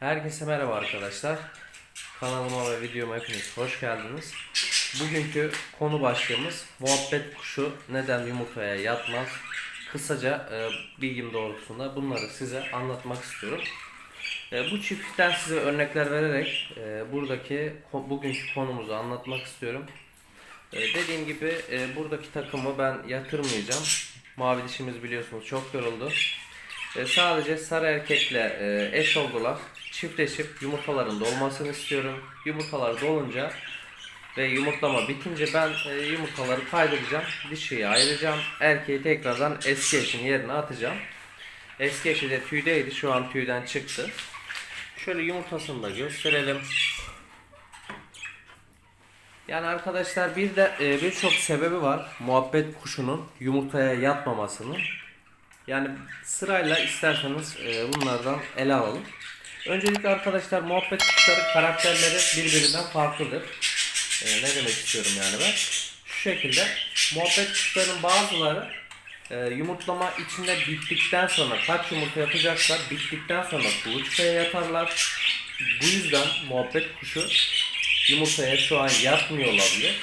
Herkese merhaba arkadaşlar. Kanalıma ve videoma hepiniz hoş geldiniz. Bugünkü konu başlığımız muhabbet kuşu neden yumurtaya yatmaz? Kısaca e, bilgim doğrultusunda bunları size anlatmak istiyorum. E, bu çiftlikten size örnekler vererek e, buradaki bugünkü konumuzu anlatmak istiyorum. E, dediğim gibi e, buradaki takımı ben yatırmayacağım. Mavi dişimiz biliyorsunuz çok yoruldu. E, sadece sarı erkekle e, eş oldular. Çiftleşip yumurtaların dolmasını istiyorum. Yumurtalar dolunca ve yumurtlama bitince ben e, yumurtaları kaydıracağım. Dişiyi ayıracağım. Erkeği tekrardan eski eşin yerine atacağım. Eski eşi de tüydeydi. Şu an tüyden çıktı. Şöyle yumurtasını da gösterelim. Yani arkadaşlar bir de e, birçok sebebi var muhabbet kuşunun yumurtaya yatmamasının. Yani sırayla isterseniz e, bunlardan ele alalım. Öncelikle arkadaşlar muhabbet kuşları karakterleri birbirinden farklıdır. E, ne demek istiyorum yani ben? Şu şekilde muhabbet kuşlarının bazıları e, yumurtlama içinde bittikten sonra kaç yumurta yapacaklar bittikten sonra kuluçkaya yatarlar. Bu yüzden muhabbet kuşu yumurtaya şu an yatmıyor olabilir.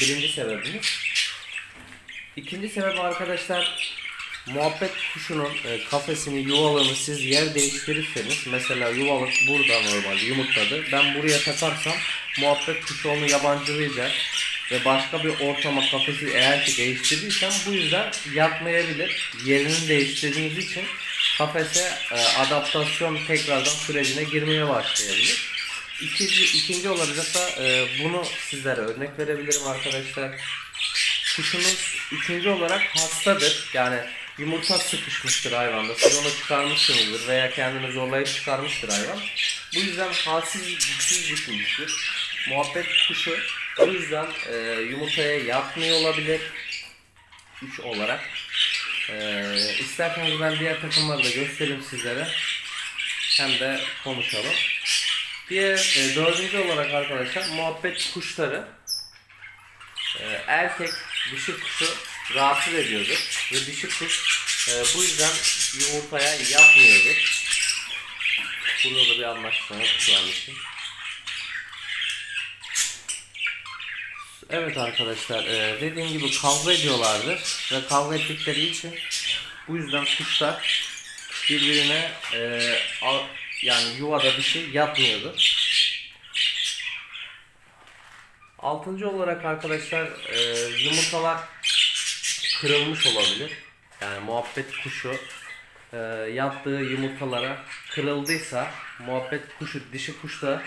Birinci sebebimiz. İkinci sebep arkadaşlar muhabbet kuşunun e, kafesini yuvalığını siz yer değiştirirseniz mesela yuvalık burada normalde yumurtladı. Ben buraya takarsam muhabbet kuşu onu yabancılayacak ve başka bir ortama kafesi eğer ki değiştirdiysem bu yüzden yatmayabilir. Yerini değiştirdiğiniz için kafese e, adaptasyon tekrardan sürecine girmeye başlayabilir. İkinci, ikinci olarak da e, bunu sizlere örnek verebilirim arkadaşlar. Kuşunuz üçüncü olarak hastadır. Yani yumurta sıkışmıştır hayvanda. Siz onu çıkarmışsınızdır veya kendini zorlayıp çıkarmıştır hayvan. Bu yüzden halsiz, güçsüz düşünmüştür. Muhabbet kuşu o yüzden e, yumurtaya yatmıyor olabilir. Üç olarak. E, isterseniz ben diğer takımları da göstereyim sizlere. Hem de konuşalım. Diğer e, dördüncü olarak arkadaşlar muhabbet kuşları e, erkek dişi kuşu rahatsız ediyordur ve dişi kuş e, bu yüzden yumurtaya yapmıyordur. Burada da bir anlaşma yok. Evet arkadaşlar e, dediğim gibi kavga ediyorlardır ve kavga ettikleri için bu yüzden kuşlar birbirine e, al- yani yuvada bir şey yapmıyordur. Altıncı olarak arkadaşlar e, yumurtalar kırılmış olabilir. Yani muhabbet kuşu e, yaptığı yumurtalara kırıldıysa muhabbet kuşu dişi kuş da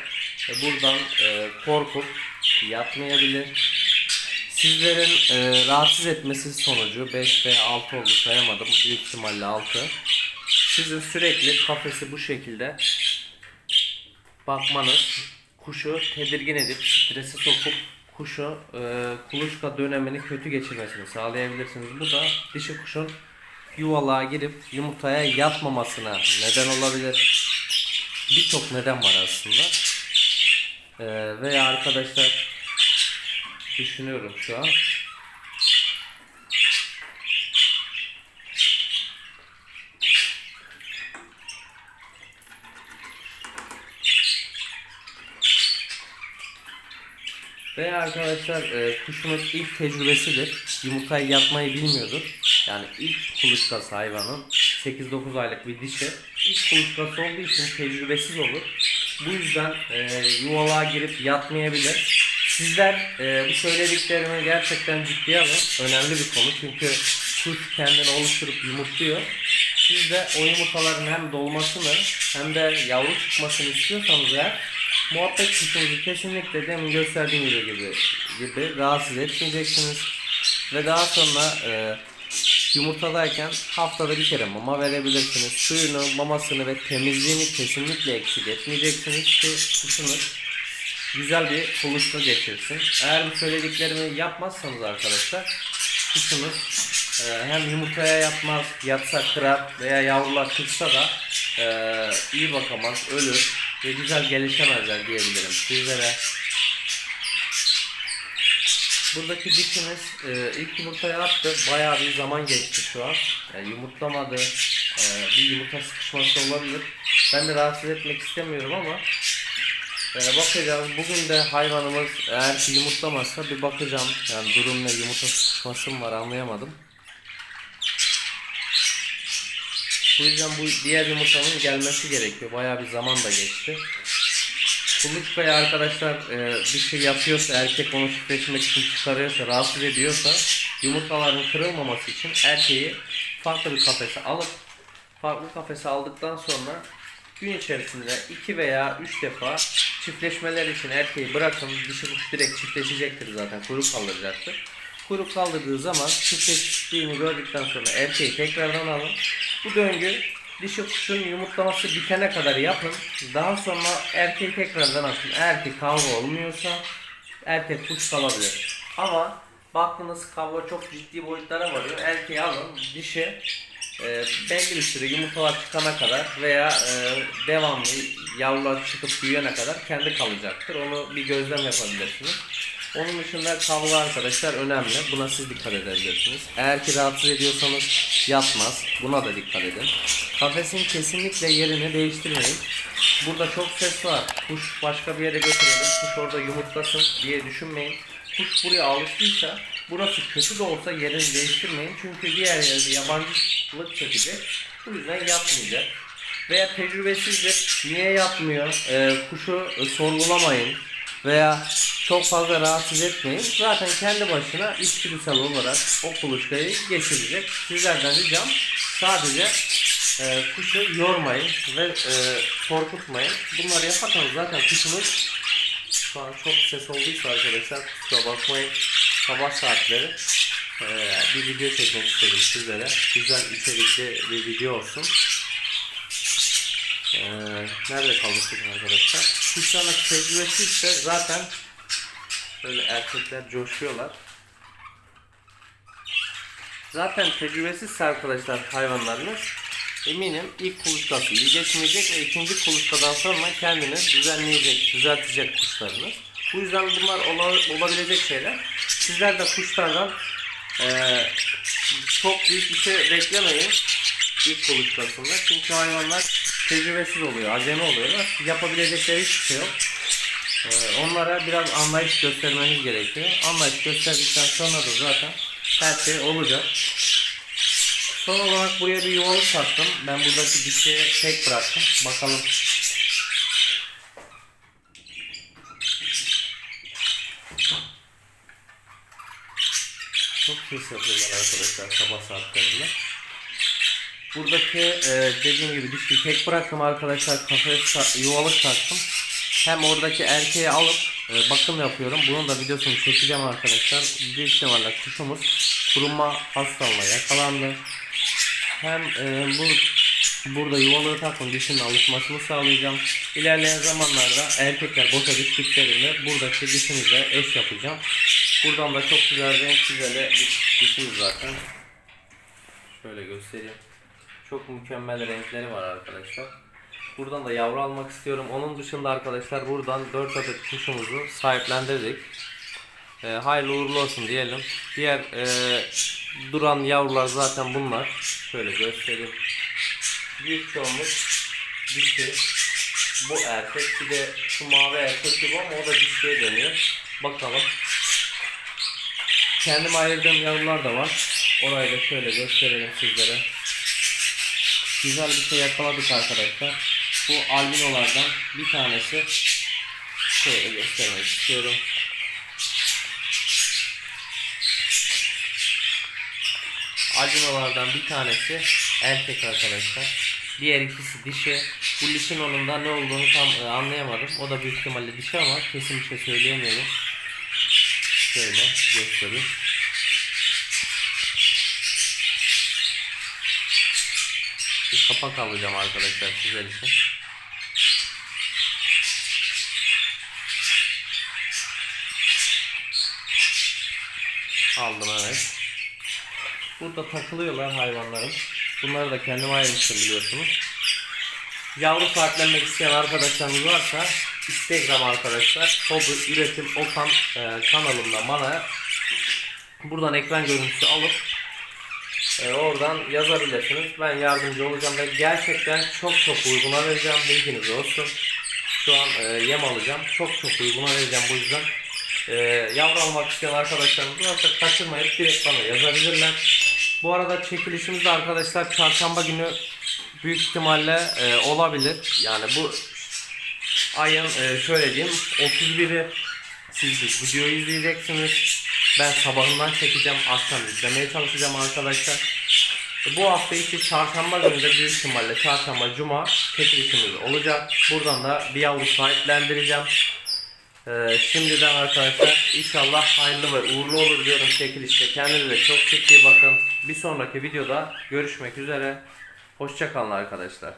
e, buradan e, korkup yatmayabilir. Sizlerin e, rahatsız etmesi sonucu 5 veya 6 oldu sayamadım. Büyük ihtimalle 6. Sizin sürekli kafesi bu şekilde bakmanız kuşu tedirgin edip strese sokup kuşu e, kuluçka dönemini kötü geçirmesini sağlayabilirsiniz. Bu da dişi kuşun yuvalığa girip yumurtaya yatmamasına neden olabilir. Birçok neden var aslında. E, veya arkadaşlar düşünüyorum şu an. Veya arkadaşlar e, kuşumuz ilk tecrübesidir. Yumurtayı yapmayı bilmiyordur. Yani ilk kuluçkası hayvanın 8-9 aylık bir dişi. İlk kuluçkası olduğu için tecrübesiz olur. Bu yüzden e, yuvalığa girip yatmayabilir. Sizler e, bu söylediklerimi gerçekten ciddiye alın. Önemli bir konu çünkü kuş kendini oluşturup yumurtluyor. Siz de o yumurtaların hem dolmasını hem de yavru çıkmasını istiyorsanız eğer muhabbet kuşunuzu kesinlikle demin gösterdiğim gibi, gibi, rahatsız etmeyeceksiniz. Ve daha sonra e, yumurtadayken haftada bir kere mama verebilirsiniz. Suyunu, mamasını ve temizliğini kesinlikle eksik etmeyeceksiniz ki kuşunuz güzel bir kuluçka geçirsin. Eğer bu söylediklerimi yapmazsanız arkadaşlar kuşunuz e, hem yumurtaya yapmaz, yatsa kırar veya yavrular çıksa da e, iyi bakamaz, ölür ve güzel gelişemezler diyebilirim sizlere. Buradaki dişimiz e, ilk yumurtayı attı. Bayağı bir zaman geçti şu an. Yani yumurtlamadı. E, bir yumurta sıkışması olabilir. Ben de rahatsız etmek istemiyorum ama e, bakacağız. Bugün de hayvanımız eğer ki yumurtlamazsa bir bakacağım. Yani durum ne yumurta sıkışması mı var anlayamadım. Bu yüzden bu diğer yumurtanın gelmesi gerekiyor. Bayağı bir zaman da geçti. Kuluçkaya arkadaşlar e, bir şey yapıyorsa erkek onu çiftleşmek için çıkarıyorsa rahatsız ediyorsa yumurtaların kırılmaması için erkeği farklı bir kafese alıp farklı kafese aldıktan sonra gün içerisinde 2 veya 3 defa çiftleşmeler için erkeği bırakın dişi kuş direkt çiftleşecektir zaten kuyruk kaldıracaktır. Kuyruk kaldırdığı zaman çiftleştiğini gördükten sonra erkeği tekrardan alın. Bu döngü dişi kuşun yumurtlaması bitene kadar yapın. Daha sonra erkeği tekrardan atın. Eğer ki kavga olmuyorsa erkek kuş kalabilir. Ama baktığınız kavga çok ciddi boyutlara varıyor. Erkeği alın, dişi e, belli bir süre yumurtalar çıkana kadar veya e, devamlı yavrular çıkıp büyüyene kadar kendi kalacaktır. Onu bir gözlem yapabilirsiniz. Onun dışında kavga arkadaşlar önemli. Buna siz dikkat edebilirsiniz. Eğer ki rahatsız ediyorsanız yatmaz. Buna da dikkat edin. Kafesin kesinlikle yerini değiştirmeyin. Burada çok ses var. Kuş başka bir yere götürelim. Kuş orada yumurtlasın diye düşünmeyin. Kuş buraya alıştıysa burası kötü de olsa yerini değiştirmeyin. Çünkü diğer yerde yabancılık çekecek. Bu yüzden yapmayacak. Veya tecrübesizdir. Niye yapmıyor? Ee, kuşu sorgulamayın. Veya çok fazla rahatsız etmeyin. Zaten kendi başına içgüdüsel olarak o kuluçkayı geçirecek. Sizlerden ricam sadece e, kuşu yormayın ve e, korkutmayın. Bunları yaparsanız zaten kuşunuz şu an çok ses olduysa arkadaşlar kusura bakmayın. Sabah saatleri e, bir video çekmek istedim sizlere. Güzel içerikli bir video olsun. Ee, nerede kalmıştık arkadaşlar? Kuşlarla tecrübesizse zaten böyle erkekler coşuyorlar. Zaten tecrübesizse arkadaşlar hayvanlarınız eminim ilk kuluçkası iyi geçmeyecek ve ikinci kuluçkadan sonra kendini düzenleyecek, düzeltecek kuşlarınız. Bu yüzden bunlar ola- olabilecek şeyler. Sizler de kuşlardan eee, çok büyük bir şey beklemeyin ilk kuluçkasında. Çünkü hayvanlar tecrübesiz oluyor, acemi oluyorlar. Yapabilecekleri hiçbir şey yok. Ee, onlara biraz anlayış göstermeniz gerekiyor. Anlayış gösterdikten sonra da zaten her şey olacak. Son olarak buraya bir yuvalık taktım. Ben buradaki dişi tek bıraktım. Bakalım. Çok ses yapıyorlar arkadaşlar sabah saatlerinde. Buradaki e, dediğim gibi dişi tek bıraktım arkadaşlar. Kafes ta- yuvalık taktım. Hem oradaki erkeği alıp e, bakım yapıyorum. Bunun da videosunu çekeceğim arkadaşlar. Büyük ihtimalle kuşumuz kuruma hastalığına yakalandı. Hem e, bu burada yuvalığı takım dişinin alışmasını sağlayacağım. İlerleyen zamanlarda erkekler boşa düştüklerinde buradaki dişimizle eş yapacağım. Buradan da çok güzel renk güzel bir dişimiz zaten. Şöyle göstereyim. Çok mükemmel renkleri var arkadaşlar. Buradan da yavru almak istiyorum. Onun dışında arkadaşlar buradan 4 adet kuşumuzu sahiplendirdik. Ee, hayırlı uğurlu olsun diyelim. Diğer e, duran yavrular zaten bunlar. Şöyle göstereyim. Büyük çoğunluk dişi. Bu erkek. Bir de şu mavi erkek gibi ama o da dişiye dönüyor. Bakalım. Kendim ayırdığım yavrular da var. Orayı da şöyle gösterelim sizlere. Güzel bir şey yakaladık arkadaşlar. Bu albinolardan bir tanesi şöyle göstermek istiyorum. Albinolardan bir tanesi erkek arkadaşlar. Diğer ikisi dişi. Bu lisino'nun da ne olduğunu tam e, anlayamadım. O da büyük ihtimalle dişi ama kesin bir şey söyleyemiyorum. Şöyle göstereyim. Bir kapak alacağım arkadaşlar sizler için. Aldım evet. Burada takılıyorlar hayvanlarım. Bunları da kendim ayırmıştım biliyorsunuz. Yavru sahiplenmek isteyen arkadaşlarımız varsa Instagram arkadaşlar Hobi Üretim Okan e, kanalından bana buradan ekran görüntüsü alıp e, oradan yazabilirsiniz. Ben yardımcı olacağım ve gerçekten çok çok uyguna vereceğim bilginiz olsun. Şu an e, yem alacağım. Çok çok uyguna vereceğim bu yüzden. E, yavru almak isteyen arkadaşlarımız varsa kaçırmayıp direkt bana yazabilirler. Bu arada çekilişimiz arkadaşlar çarşamba günü büyük ihtimalle e, olabilir. Yani bu ayın e, şöyle diyeyim 31'i siz videoyu izleyeceksiniz. Ben sabahından çekeceğim. Akşam izlemeye çalışacağım arkadaşlar. Bu hafta içi çarşamba günü de büyük ihtimalle çarşamba cuma çekilişimiz olacak. Buradan da bir yavru sahiplendireceğim. Ee, şimdiden arkadaşlar inşallah hayırlı ve uğurlu olur diyorum çekilişte. Kendinize çok çok iyi bakın. Bir sonraki videoda görüşmek üzere. Hoşçakalın arkadaşlar.